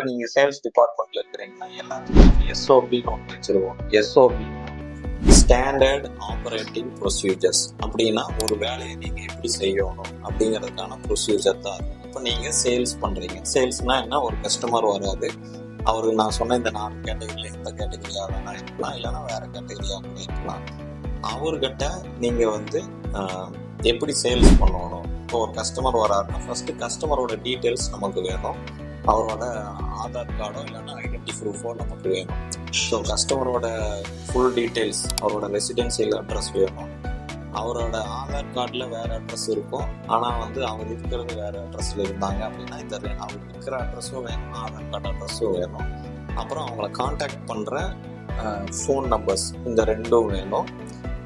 இப்போ நீங்க சேல்ஸ் டிபார்ட்மெண்ட்ல இருக்கிறீங்கன்னா எல்லாத்துக்கும் எஸ்ஓபி ஒன்று வச்சிருவோம் எஸ்ஓபி ஸ்டாண்டர்ட் ஆப்ரேட்டிங் ப்ரொசீஜர்ஸ் அப்படின்னா ஒரு வேலையை நீங்க எப்படி செய்யணும் அப்படிங்கிறதுக்கான ப்ரொசீஜர் தான் இப்போ நீங்க சேல்ஸ் பண்றீங்க. சேல்ஸ்னா என்ன? ஒரு கஸ்டமர் வராது. அவருக்கு நான் சொன்ன இந்த நாலு கேட்டகரியில் இந்த கேட்டகரியாக வேணா இருக்கலாம். இல்லைன்னா வேற கேட்டகரியாக கூட இருக்கலாம். அவர்கிட்ட நீங்க வந்து எப்படி சேல்ஸ் பண்ணணும்? இப்போ ஒரு கஸ்டமர் வராருன்னா ஃபர்ஸ்ட் கஸ்டமரோட டீட்டெயில்ஸ் நமக்கு வேணும். அவரோட ஆதார் கார்டோ இல்லைன்னா ஐடென்டி ப்ரூஃபோ நமக்கு வேணும். ஸோ கஸ்டமரோட ஃபுல் டீட்டெயில்ஸ் அவரோட ரெசிடென்சியல் அட்ரஸ் வேணும். அவரோட ஆதார் கார்டில் வேறு அட்ரஸ் இருக்கும். ஆனால் வந்து அவர் இருக்கிறது வேறு அட்ரஸில் இருந்தாங்க அப்படின்னா இந்த அவர் இருக்கிற அட்ரஸும் வேணும் ஆதார் கார்டு அட்ரஸும் வேணும். அப்புறம் அவங்கள காண்டாக்ட் பண்ணுற ஃபோன் நம்பர்ஸ் இந்த ரெண்டும் வேணும்.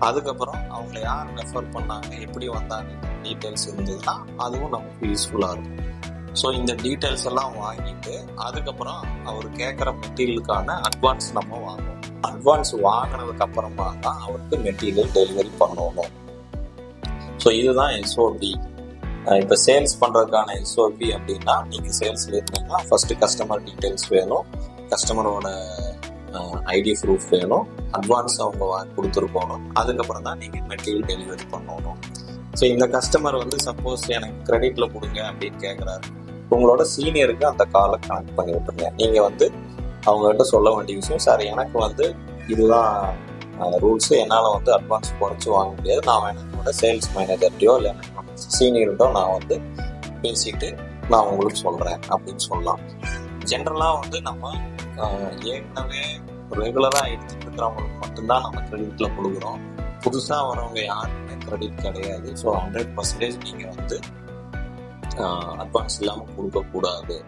அதுக்கப்புறம் அவங்கள யார் ரெஃபர் பண்ணாங்க எப்படி வந்தாங்க டீட்டெயில்ஸ் இருந்ததுன்னா அதுவும் நமக்கு யூஸ்ஃபுல்லாக இருக்கும். ஸோ இந்த டீட்டெயில்ஸ் எல்லாம் வாங்கிட்டு அதுக்கப்புறம் அவர் கேட்குற மெட்டீரியலுக்கான அட்வான்ஸ் நம்ம வாங்கணும் அட்வான்ஸ் வாங்கினதுக்கு அப்புறமா தான் அவருக்கு மெட்டீரியல் டெலிவரி பண்ணணும். ஸோ இதுதான் எஸ்ஓபி இப்போ சேல்ஸ் பண்ணுறதுக்கான எஸ்ஓபி அப்படின்னா நீங்கள் சேல்ஸில் இருந்தீங்கன்னா ஃபஸ்ட்டு கஸ்டமர் டீட்டெயில்ஸ் வேணும். கஸ்டமரோட ஐடி ப்ரூஃப் வேணும். அட்வான்ஸ் அவங்க கொடுத்துருக்கணும். அதுக்கப்புறம் தான் நீங்கள் மெட்டீரியல் டெலிவரி பண்ணணும். ஸோ இந்த கஸ்டமர் வந்து சப்போஸ் எனக்கு கிரெடிட்டில் கொடுங்க அப்படின்னு கேட்குறாரு உங்களோட சீனியருக்கு அந்த காலை கனெக்ட் பண்ணி விட்டுருங்க. நீங்கள் வந்து அவங்ககிட்ட சொல்ல வேண்டிய விஷயம் சார் எனக்கு வந்து இதுதான் ரூல்ஸ் என்னால் வந்து அட்வான்ஸ் குறைச்சி வாங்க முடியாது. நான் என்னோட சேல்ஸ் மேனேஜர்கிட்டயோ இல்லை சீனியர்கிட்டோ நான் வந்து பேசிட்டு நான் உங்களுக்கு சொல்கிறேன் அப்படின்னு சொல்லலாம். ஜென்ரலாக வந்து நம்ம ஏற்கனவே ரெகுலராக எடுத்துட்டு இருக்கிறவங்களுக்கு மட்டும்தான் நம்ம கிரெடிட்டில் கொடுக்குறோம். புதுசாக வரவங்க யாருக்குமே கிரெடிட் கிடையாது. ஸோ ஹண்ட்ரட் பர்சன்டேஜ் நீங்கள் வந்து அட்வான்ஸ் இல்லாமல் கொடுக்கக்கூடாது.